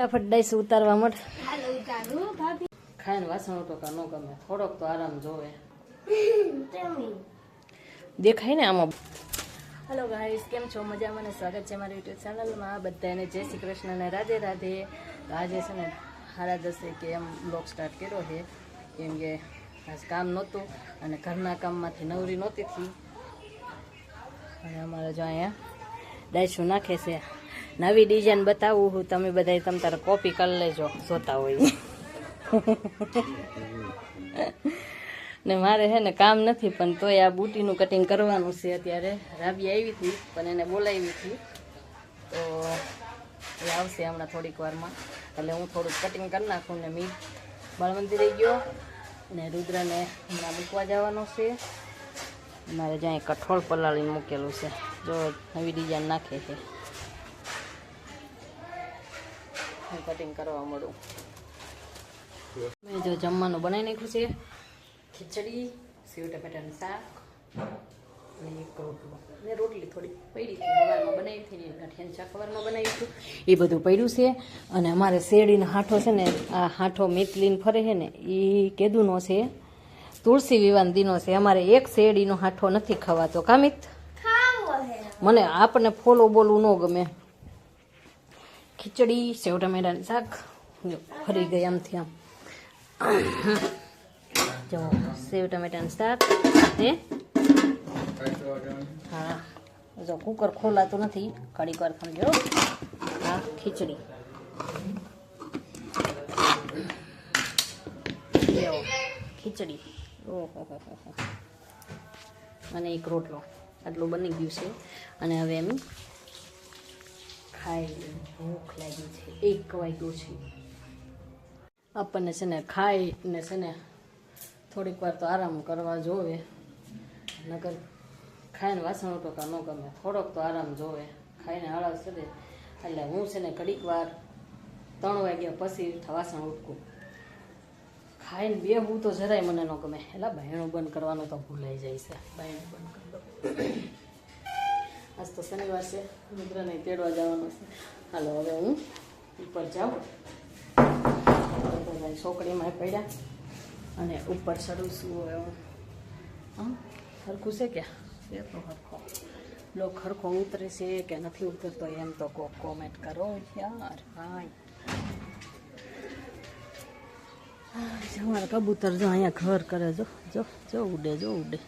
ફટાફટ ડાઈસ ઉતારવા માટે હાલો ઉતારું ભાભી. ખાઈને વાસણ તો ન ગમે. થોડોક તો આરામ જોવે. તેમી. દેખાય ને આમાં. હલો ગાઈસ કેમ છો? મજામાં ને સ્વાગત છે મારી યુટ્યુબ ચેનલમાં બધાને જય શ્રી કૃષ્ણ ને રાધે રાધે. તો આજે છે ને સાડા દસે કે એમ બ્લોગ સ્ટાર્ટ કર્યો છે. કેમ કે આજ કામ નહોતું અને ઘરના કામમાંથી નવરી નહોતી થઈ. અને અમારે જો અહીંયા ડાયશું નાખે છે. નવી ડિઝાઇન બતાવું હું તમે બધા તમ તારે કોપી કરી લેજો, જોતા હોય. ને મારે છે ને કામ નથી, પણ તોય આ બુટીનું કટિંગ કરવાનું છે અત્યારે. રાબી આવી હતી, પણ એને બોલાવી હતી. તો એ આવશે હમણાં થોડીક વારમાં. એટલે હું થોડુંક કટિંગ કરી નાખું ને મી બાળમંદિરે ગયો. ને રુદ્રને હમણાં મૂકવા જવાનો છે. મારે જ્યાં કઠોળ પલાળીને મૂકેલું છે. જો નવી ડિઝાઇન નાખે છે. હું કટિંગ કરવા મળું મેં જો જમવાનું બનાવી નાખ્યું છે. ખીચડી સેવ ટમેટાનું શાક અને એક રોટલો. ને રોટલી થોડી પડી હતી. સવારમાં બનાવી હતી ગાંઠિયાનું શાક સવારમાં બનાવ્યું હતું. એ બધું પડ્યું છે. અને અમારે શેરડીનો હાંઠો છે ને આ હાંઠો મેથલીન ફરે છે ને એ કેદુનો છે. તુલસી વિવાન દીનો છે. અમારે એક શેરડીનો હાંઠો નથી ખવાતો. કામિત? મને આપણને ફોલો બોલવું ન ગમે. ખીચડી, સેવ ટમેટાનું શાક. ફરી ગઈ આમથી આમ. જો, સેવ ટમેટાનું શાક સાથે. હા. જો કુકર ખોલાતું નથી. ઘડીક વાર સમજો હા, ખીચડી. ખીચડી. ઓહો અને એક રોટલો. આટલું બની ગયું છે. અને હવે એમ ખાઈ લઈએ. ભૂખ લાગી છે. એક વાગ્યું છે. આપણને છે ને ખાઈ ને છે ને થોડીક વાર તો આરામ કરવા જોવે. નગર ખાઈને વાસણ ઉટોકા ન ગમે. થોડોક તો આરામ જોવે. ખાઈને આળસ કરે એટલે હું છે ને ઘડીક વાર ત્રણ વાગ્યા પછી વાસણ ઉટકું. ખાઈને બે હું તો જરાય મને ન ગમે. એટલે બહેણું બંધ કરવાનું તો ભૂલાઈ જાય છે. બહેણું બંધ કરી દો. આજ તો શનિવાર છે. મિત્રને તેડવા જવાનું છે. હાલો હવે હું ઉપર જાઉં. છોકરીમાં પડ્યા અને ઉપર ચડું છું હવે હું. આમ સરખું છે ક્યાં એ તો હરખો. લોક હરખો ઉતરે છે કે નથી ઉતરતો એમ તો કોક કોમેન્ટ કરો. યાર ભાઈ. જો મારા કબૂતર જો અહીંયા ઘર કરે જો જો જો ઉડે જો ઉડે.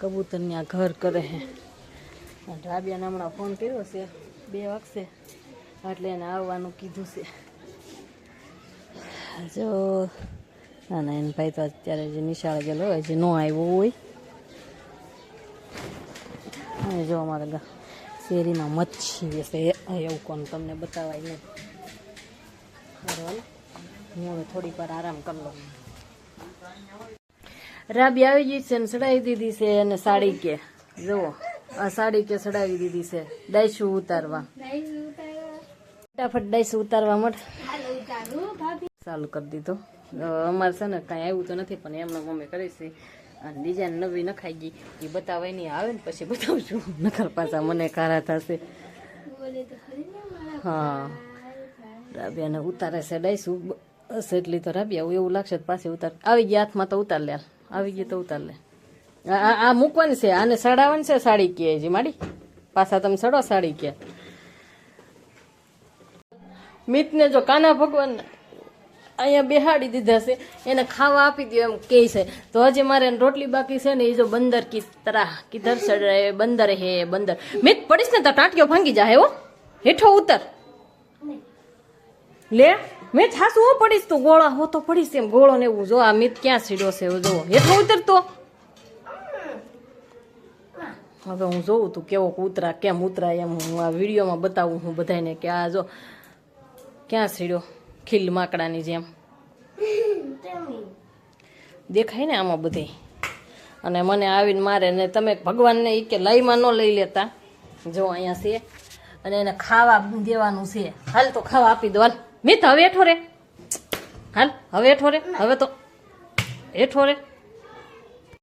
કબૂતર ત્યાં ઘર કરે હે. અને રાબિયાને હમણાં ફોન કર્યો છે, બે વાગશે, એટલે એને આવવાનું કીધું છે. જો, ના ના, એને ભાઈ તો અત્યારે જે નિશાળે ગયેલો હોય, જે ન આવ્યો હોય. અને જો અમારા શેરીમાં મચ્છી વેસે એવું કોણ તમને બતાવાય નહીં. બરાબર હું હવે વાર આરામ કરી લઉં. રાબી આવી ગઈ છે ને સડાઈ દીધી છે અને સાડી કે, જુઓ. આ સાડી કે ચડાવી દીધી છે. ડાયશું ઉતારવા. ફટાફટ ડાયશું ઉતારવા માટે ચાલુ કરી દીધો. અમારે છે ને કાંઈ આવ્યું તો નથી, પણ એમનો મમ્મી કરી છે. અને ડિઝાઇન નવી નખાઈ ગઈ. એ બતાવે નહીં, આવે ને પછી બતાવશું. નખર પાછા મને કારા થશે. હા. રાબિયાને ઉતારે છે ડાયશું બસ એટલી તો રાબિયા એવું લાગશે પાછી ઉતાર. આવી ગયા હાથમાં તો ઉતાર લે. આવી ગયું તો ઉતાર લે. આ મૂકવાની છે. આને સડાવવાની છે સાડી કે હજી, માડી? પાછા તમે સડો સાડી કે. મિતને જો કાના ભગવાન અહીંયા બેહાડી દીધા છે, એને ખાવા આપી દો એમ કહે છે. તો હજી મારે રોટલી બાકી છે ને એ જો બંદર કી તરા કિધર સડ બંદર હે, બંદર. મિત, પડીશ ને તો ટાંટિયો ભાંગી જાય હો હેઠો ઉતર. લે મેં છાસું હું પડીશ તું? ગોળા, હો તો પડીશ એમ. ગોળો ને એવું જો, આ મિત ક્યાં સીડો છે, જો. હેઠો ઉતર તો હવે હું જોઉં તું કેવો કૂતરા, કેમ ઉતરાય એમ હું આ વિડીયોમાં બતાવું હું બધાને કે આ જો ક્યાં સીડ્યો? ખીલ માકડાની જેમ. દેખાય ને આમાં બધે. અને મને આવીને મારે ને તમે ભગવાનને એ કે લઈમાં ન લઈ લેતા. જો અહીંયા છે. અને એને ખાવા દેવાનું છે. હાલ તો ખાવા આપી દો. મિત, હવે હેઠો રે. હાલ, હવે હેઠો રે. હવે તો હેઠો રે.